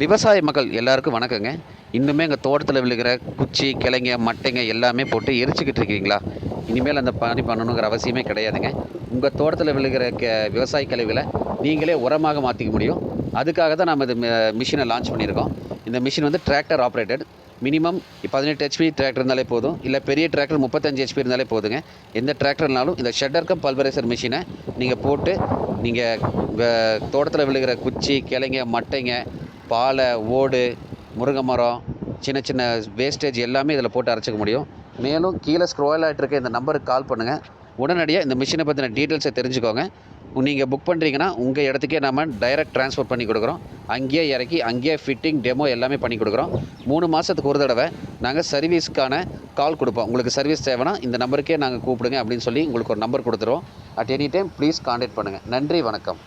விவசாய மக்கள் எல்லாருக்கும் வணக்கங்க. இன்னுமே எங்கள் தோட்டத்தில் விழுகிற குச்சி கிளைங்க மட்டைங்க எல்லாமே போட்டு எரிச்சுக்கிட்டு இருக்கீங்களா? இனிமேல் அந்த பணி பண்ணணுங்கிற அவசியமே கிடையாதுங்க. உங்கள் தோட்டத்தில் விழுகிற க விவசாய கழிவுகளை நீங்களே உரமாக மாற்றிக்க முடியும். அதுக்காக தான் நம்ம இது மிஷினை லான்ச் பண்ணியிருக்கோம். இந்த மிஷின் வந்து டிராக்டர் ஆப்ரேட்டட். மினிமம் பதினெட்டு ஹெச்பி டிராக்டர் இருந்தாலே போதும். இல்லை பெரிய டிராக்டர் முப்பத்தஞ்சு ஹெச்பி இருந்தாலே போதுங்க. எந்த டிராக்டர்னாலும் இந்த ஷட்டர் பல்வரைசர் மிஷினை நீங்கள் போட்டு நீங்கள் தோட்டத்தில் விழுகிற குச்சி கிளைங்க மட்டைங்க பாலை ஓடு முருங்கை மரம் சின்ன சின்ன வேஸ்டேஜ் எல்லாமே இதில் போட்டு அரைச்சிக்க முடியும். மேலும் கீழே ஸ்க்ரோல் ஆகிட்டு இருக்க இந்த நம்பருக்கு கால் பண்ணுங்கள் உடனடியாக இந்த மிஷினை பற்றின டீட்டெயில்ஸை தெரிஞ்சுக்கோங்க. நீங்கள் புக் பண்ணுறீங்கன்னா உங்கள் இடத்துக்கே நம்ம டைரக்ட் ட்ரான்ஸ்ஃபர் பண்ணி கொடுக்குறோம். அங்கேயே இறக்கி அங்கேயே ஃபிட்டிங் டெமோ எல்லாமே பண்ணி கொடுக்குறோம். மூணு மாதத்துக்கு ஒரு தடவை நாங்கள் சர்வீஸ்க்கான கால் கொடுப்போம். உங்களுக்கு சர்வீஸ் தேவைன்னா இந்த நம்பருக்கே நாங்கள் கூப்பிடுங்க அப்படின்னு சொல்லி உங்களுக்கு ஒரு நம்பர் கொடுத்துருவோம். At any time please contact பண்ணுங்கள் நன்றி வணக்கம்.